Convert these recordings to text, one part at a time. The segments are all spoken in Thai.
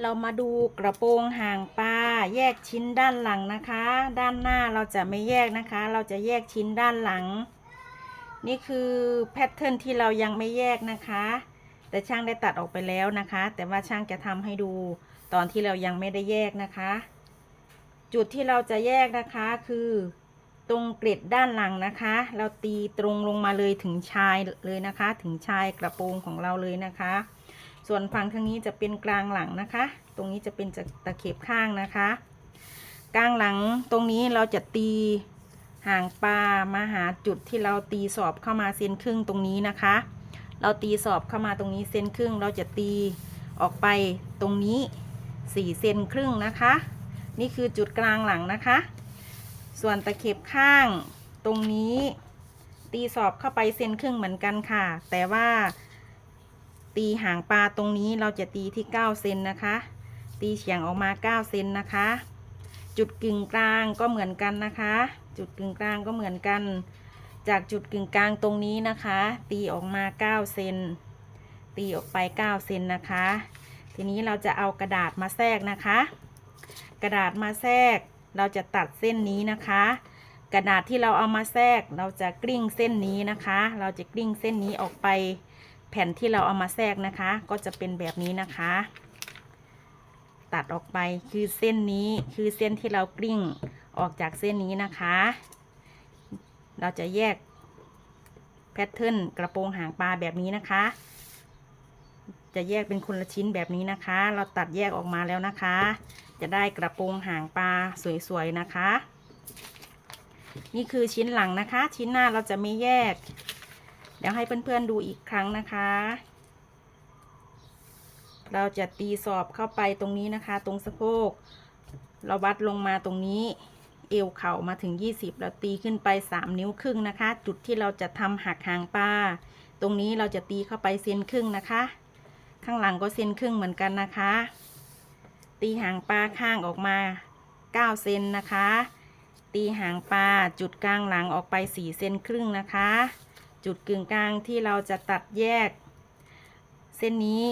เรามาดูกระโปรงห่างปลาแยกชิ้นด้านหลังนะคะ ด้านหน้าเราจะไม่แยกนะคะ เราจะแยกชิ้นด้านหลัง นี่คือแพทเทิร์นที่เรายังไม่แยกนะคะ แต่ช่างได้ตัดออกไปแล้วนะคะ แต่ว่าช่างจะทำให้ดูตอนที่เรายังไม่ได้แยกนะคะ จุดที่เราจะแยกนะคะคือตรงเกล็ดด้านหลังนะคะ เราตีตรงลงมาเลยถึงชายเลยนะคะ ถึงชายกระโปรงของเราเลยนะคะ ส่วนฝั่งทางนี้จะเป็นกลางหลังนะคะ ตรงนี้จะเป็นตะเข็บข้างนะคะ กลางหลังตรงนี้เราจะตีห่างปลามาหาจุดที่เราตีสอบเข้ามาเซนครึ่งตรงนี้นะคะ เราตีสอบเข้ามาตรงนี้เซนครึ่ง เราจะตีออกไปตรงนี้4เซนครึ่งนะคะ นี่คือจุดกลางหลังนะคะ ส่วนตะเข็บข้างตรงนี้ตีสอบเข้าไปเซนครึ่งเหมือนกันค่ะ แต่ว่า ตีหางปลาตรงนี้เราจะตีที่ 9 เซนนะคะ ตีเฉียงออกมา 9 เซนนะคะ จุดกึ่งกลางก็เหมือนกันนะคะ จุดกึ่งกลางก็เหมือนกัน จากจุดกึ่งกลางตรงนี้นะคะ ตีออกมา 9 เซน ตีออกไป 9 เซนนะคะ ทีนี้เราจะเอากระดาษมาแทรกนะคะ กระดาษมาแทรก เราจะตัดเส้นนี้นะคะ กระดาษที่เราเอามาแทรก เราจะกลิ้งเส้นนี้นะคะ เราจะกลิ้งเส้นนี้ออกไป แผ่นที่เราเอามาแทรกนะคะ ก็จะเป็นแบบนี้นะคะ ตัดออกไปคือเส้นนี้คือเส้นที่เรากลิ้งออกจากเส้นนี้นะคะ เราจะแยกแพทเทิร์นกระโปรงหางปลาแบบนี้นะคะ จะแยกเป็นคนละชิ้นแบบนี้นะคะ เราตัดแยกออกมาแล้วนะคะ จะได้กระโปรงหางปลาสวยๆนะคะ นี่คือชิ้นหลังนะคะ ชิ้นหน้าเราจะไม่แยก เดี๋ยวให้เพื่อนๆดูอีกครั้งนะคะ เราจะตีสอบเข้าไปตรงนี้นะคะ ตรงสะโพก เราวัดลงมาตรงนี้ เอวเข่ามาถึง 20 เราตีขึ้นไป 3 นิ้วครึ่งนะคะ จุดที่เราจะทำหักหางปลา ตรงนี้เราจะตีเข้าไปเซนครึ่งนะคะ ข้างหลังก็เซนครึ่งเหมือนกันนะคะ ตีหางปลาข้างออกมา 9 เซนนะคะตีหางปลาจุดกลางหลังออกไป 4 เซนครึ่งนะคะ จุดกึ่งกลางที่เราจะตัดแยก เส้นนี้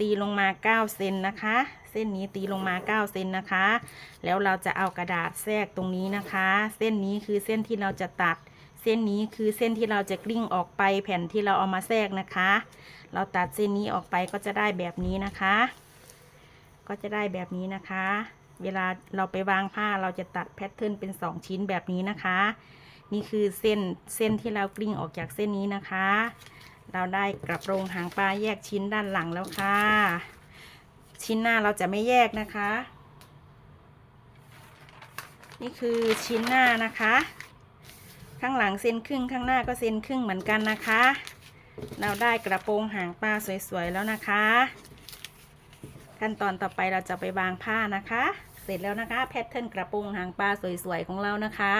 ตีลงมา 9 เซนนะคะ เส้นนี้ตีลงมา 9 เซนนะคะ แล้วเราจะเอากระดาษแทรกตรงนี้นะคะ เส้นนี้คือเส้นที่เราจะตัด เส้นนี้คือเส้นที่เราจะกลิ้งออกไปแผ่นที่เราเอามาแทรกนะคะ เราตัดเส้นนี้ออกไปก็จะได้แบบนี้นะคะ ก็จะได้แบบนี้นะคะ เวลาเราไปวางผ้าเราจะตัดแพทเทิร์นเป็น 2 ชิ้นแบบนี้นะคะ นี่คือเส้นเส้นที่เรากลิ้งออกจากเส้นนี้นะคะ เราได้กระโปรงหางปลาแยกชิ้นด้านหลังแล้วค่ะ ชิ้นหน้าเราจะไม่แยกนะคะ นี่คือชิ้นหน้านะคะ ข้างหลังเส้นครึ่งข้างหน้าก็เส้นครึ่งเหมือนกันนะคะ เราได้กระโปรงหางปลาสวยๆแล้วนะคะ ขั้นตอนต่อไปเราจะไปวางผ้านะคะ เสร็จแล้วนะคะ แพทเทิร์นกระโปรงหางปลาสวยๆของเรานะคะ